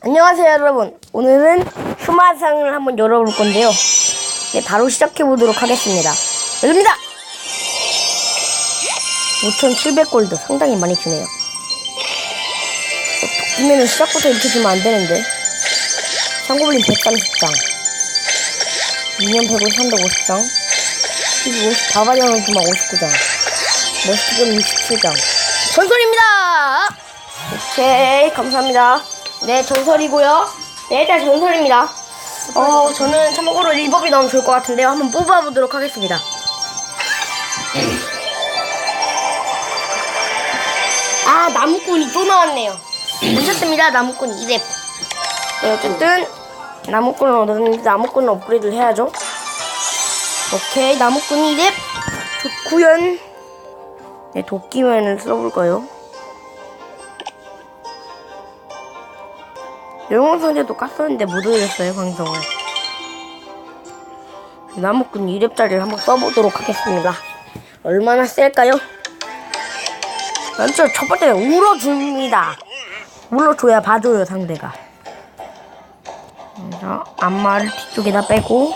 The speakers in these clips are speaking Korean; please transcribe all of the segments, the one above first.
안녕하세요 여러분. 오늘은 수마상을 한번 열어볼 건데요. 네, 바로 시작해 보도록 하겠습니다. 열립니다! 5700골드. 상당히 많이 주네요. 도끼면은 시작부터 이렇게 주면 안 되는데. 상고블린 130장. 미니언 150, 350장. TV 50, 바바리언 오두막 59장. 머스트건 67장. 전설입니다! 오케이 감사합니다 네 전설이고요. 네 일단 전설입니다. 어 저는 참고로 리버비 나오면 좋을 것 같은데요. 한번 뽑아보도록 하겠습니다. 아 나무꾼이 또 나왔네요. 괜찮습니다 나무꾼 2렙 네 어쨌든 나무꾼을 얻었는데 나무꾼은 업그레이드를 해야죠. 오케이 나무꾼 2렙 좋구연 네 도끼면을 써볼까요 영웅 선제도 깠었는데 못 올렸어요 방송을. 나무꾼 2렙짜리를 한번 써보도록 하겠습니다. 얼마나 셀까요? 먼저 첫 번째는 울어줍니다. 울어줘야 봐줘요 상대가. 그래서 안마를 뒤쪽에다 빼고.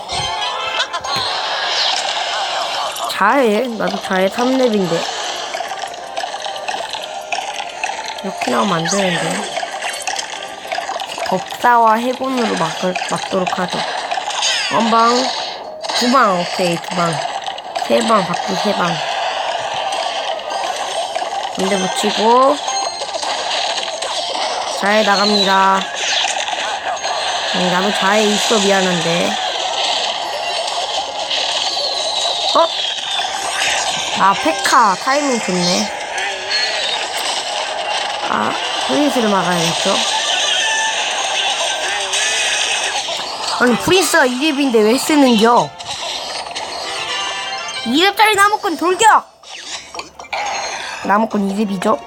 자해 나도 자해 3렙인데. 이렇게 나오면 안 되는데 법사와 해군으로 막, 막도록 하죠. 원방, 두 방, 오케이, 두 방. 세 방, 바꾸 세 방. 군대 붙이고, 자해 나갑니다. 음, 나도 자해 있어, 미안한데. 어? 아, 페카, 타이밍 좋네. 아, 프린스를 막아야겠죠? 아니 프린스가 2렙인데 왜 쓰는겨? 2렙짜리 나무꾼 돌격! 나무꾼 2렙이죠?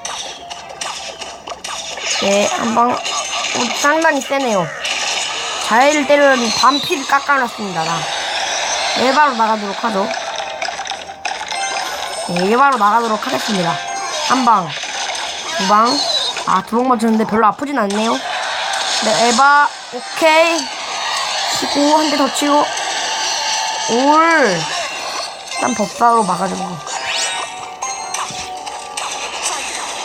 네, 한방 어, 상당히 세네요. 자해를 때려는 반피를 깎아놨습니다, 나. 일바로 나가도록 하죠. 네, 일바로 나가도록 하겠습니다. 한 방, 두 방. 아, 두 방 맞췄는데 별로 아프진 않네요. 네, 에바, 오케이. 치고 한 대 더 치고. 올. 일단 법사로 막아주고.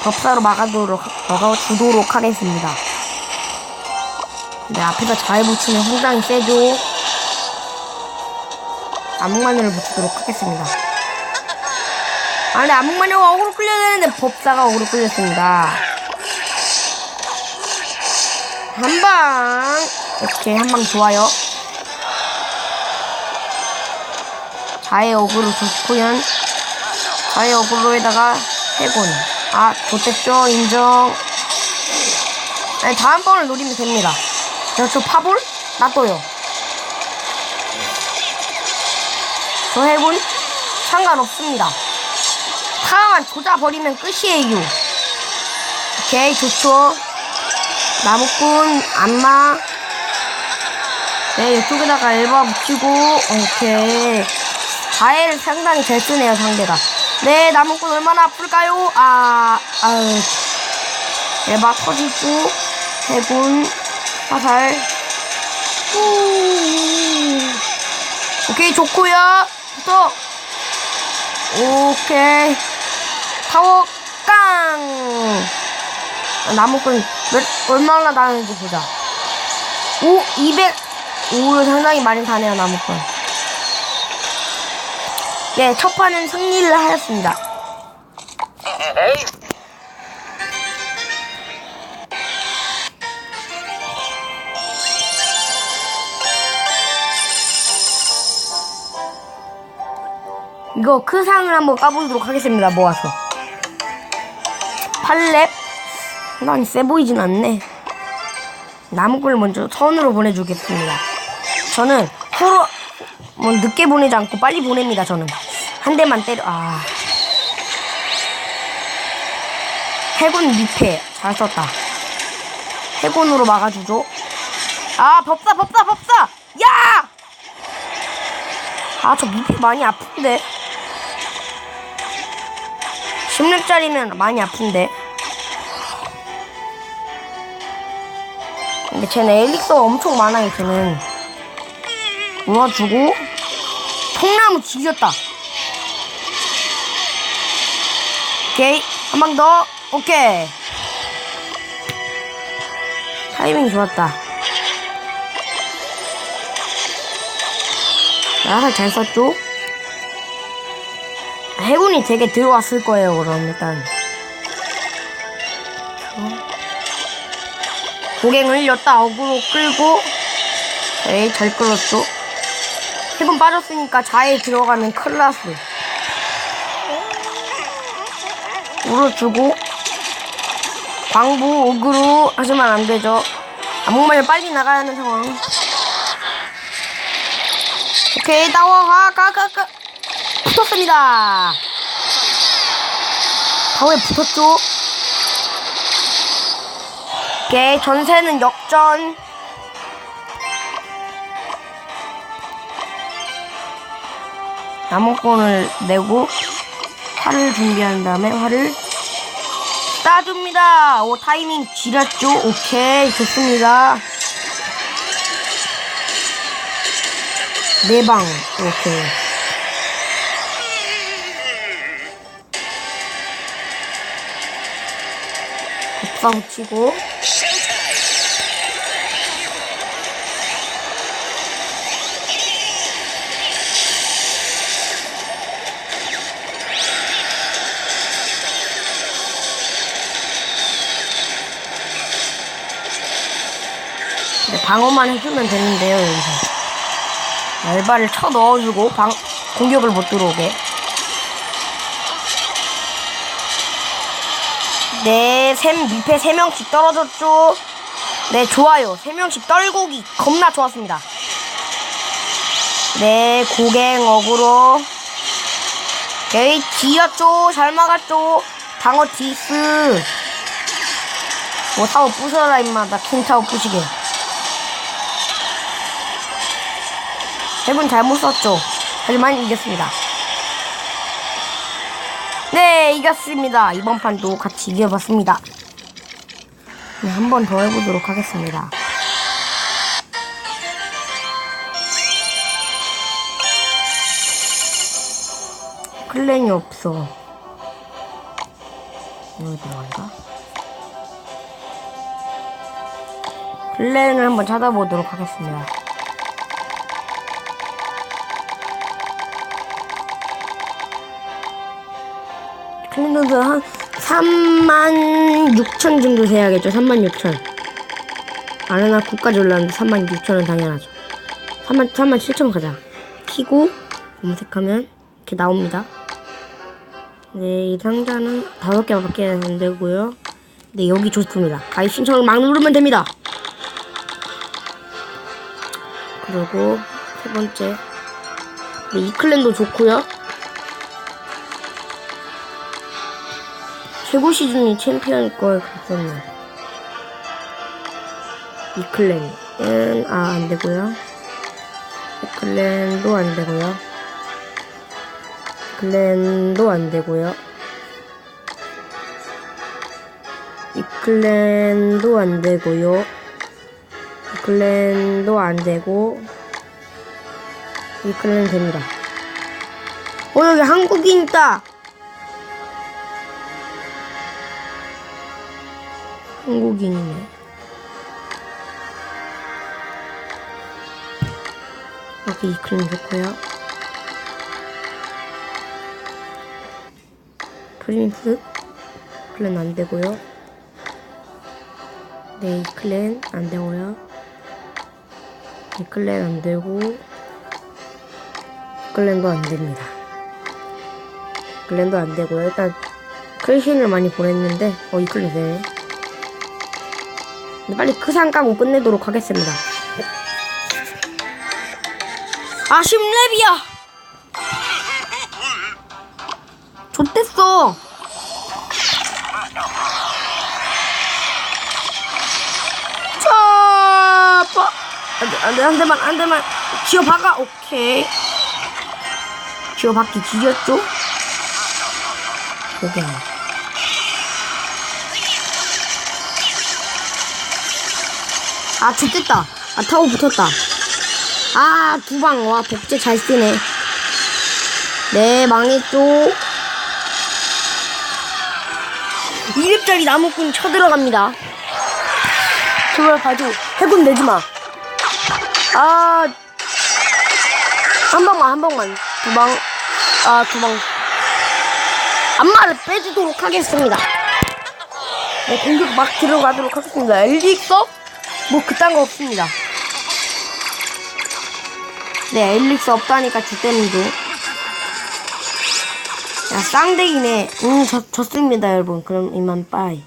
법사로 막아주도록 막아 주도록 하겠습니다. 네 앞에다 잘 붙이면 상당히 세죠? 암흑마늘을 붙이도록 하겠습니다. 아 근데 암흑마늘가 어그로 끌려야 되는데 법사가 어그로 끌렸습니다. 한방. 오케이 한방 좋아요 자해 어그로 좋고요 자해 어그로에다가 해곤 아 좋댔죠? 인정. 아니 다음 번을 노리면 됩니다. 저, 저 파볼? 놔둬요. 저 해곤 상관없습니다. 타만 조져버리면 끝이에요. 오케이 좋죠? 나무꾼 안마. 네 이쪽에다가 엘바 붙이고 오케이 자해를 상당히 잘 쓰네요 상대가 네 나무꾼 얼마나 아플까요 아 아유 엘바 터지고 해군 화살 후. 오케이 좋고요 또 오케이 타워 깡 나무꾼 몇 얼마나 나는지 보자. 오 200. 오 상당히 많이 가네요 나무꾼. 네, 첫 판은 승리를 하였습니다. 이거 그 상을 한번 까보도록 하겠습니다. 모아서. 8렙 상당히 세 보이진 않네. 나무꾼을 먼저 선으로 보내주겠습니다. 저는 후로 뭐 늦게 보내지 않고 빨리 보냅니다. 저는 한 대만 때려. 아 해군 미패 잘 썼다. 해군으로 막아주죠. 아 법사 법사 법사 야! 아저 미패 많이 아픈데. 10렙짜리면 많이 아픈데. 근데 쟤는 엘릭서가 엄청 많아요, 쟤는. 물어주고, 통나무 지렸다. 오케이. 한 방 더. 오케이. 타이밍 좋았다. 나를 잘 썼죠? 해군이 되게 들어왔을 거예요, 그럼 일단. 고갱을 였다 어그로 끌고 에이 잘 끌었죠 해군 빠졌으니까 자에 들어가면 큰일 났어 울어주고. 광부 어그로 하지만 안 되죠. 암흑마냥 빨리 나가야 하는 상황. 오케이 나와. 가가가 붙었습니다. 가오에 붙었죠. 오케이 전세는 역전 나무권을 내고 활을 준비한 다음에 활을 쏴줍니다. 오 타이밍 지렸죠? 오케이 좋습니다. 네방 오케이. 법사 붙이고 방어만 해주면 되는데요 여기서 알바를 쳐 넣어주고 방 공격을 못 들어오게 네, 샘 밑에 세 명씩 떨어졌죠. 네, 좋아요. 세 명씩 떨고기 겁나 좋았습니다. 네, 고갱 어그로. 에이, 뒤였죠. 잘 막았죠. 방어 디스. 뭐 사오 부숴라 임마. 나 킹타워 부시게. 세분 잘못 썼죠. 하지만 이겼습니다. 네, 이겼습니다. 이번 판도 같이 이겨봤습니다. 네, 한 번 더 해보도록 하겠습니다. 클랜이 없어. 여기 들어갈까? 클랜을 한번 찾아보도록 하겠습니다. 클랜도도 한 3만 6천 정도 돼야겠죠. 3만 6천. 아레나 9까지 올랐는데 3만 6천은 당연하죠. 3만, 3만 7천 가자. 키고 검색하면 이렇게 나옵니다. 네, 이 상자는 다섯 개밖에 안 되고요. 네, 여기 좋습니다. 가입 신청을 막 누르면 됩니다. 그리고 세 번째. 네, 이 클랜도 좋고요. 최고 시즌이 챔피언 걸 갔었네. 이 클랜은 아 안 되고요. 이 클랜도 안 되고요. 클랜도 안 되고요. 이 클랜도 안 되고요. 이 클랜도 안 되고 이 클랜 됩니다. 어 여기 한국인 있다. 한국인이네. 여기 이 클랜 좋고요. 프린스 클랜 안 되고요. 네, 이 클랜 안 되고요. 이 클랜 안 되고 이 클랜도 안 됩니다. 클랜도 안 되고요. 일단 클신을 많이 보냈는데 어 이 클랜 되네. 근데 빨리 그상 까고 끝내도록 하겠습니다. 아 10렙이야! 좋댔어! 자, 빠! 안 돼, 안 돼, 한 대만, 한 대만. 지어 박아! 오케이. 지어 박기 지렸죠? 오케이. 아, 좋됐다. 아, 타고 붙었다. 아, 두 방. 와, 복제 잘 쓰네. 네, 망했죠. 2렙짜리 나무꾼 쳐들어갑니다. 제발 봐줘. 해군 내지 마. 아, 한 방만, 한 방만. 두 방. 아, 두 방. 안마를 빼주도록 하겠습니다. 네, 공격 막 들어가도록 하겠습니다. 엘릭서? 뭐, 그딴 거 없습니다. 네, 엘릭서 없다니까 주대는도. 야, 쌍대기네. 음, 졌, 졌습니다, 여러분. 그럼 이만 빠이.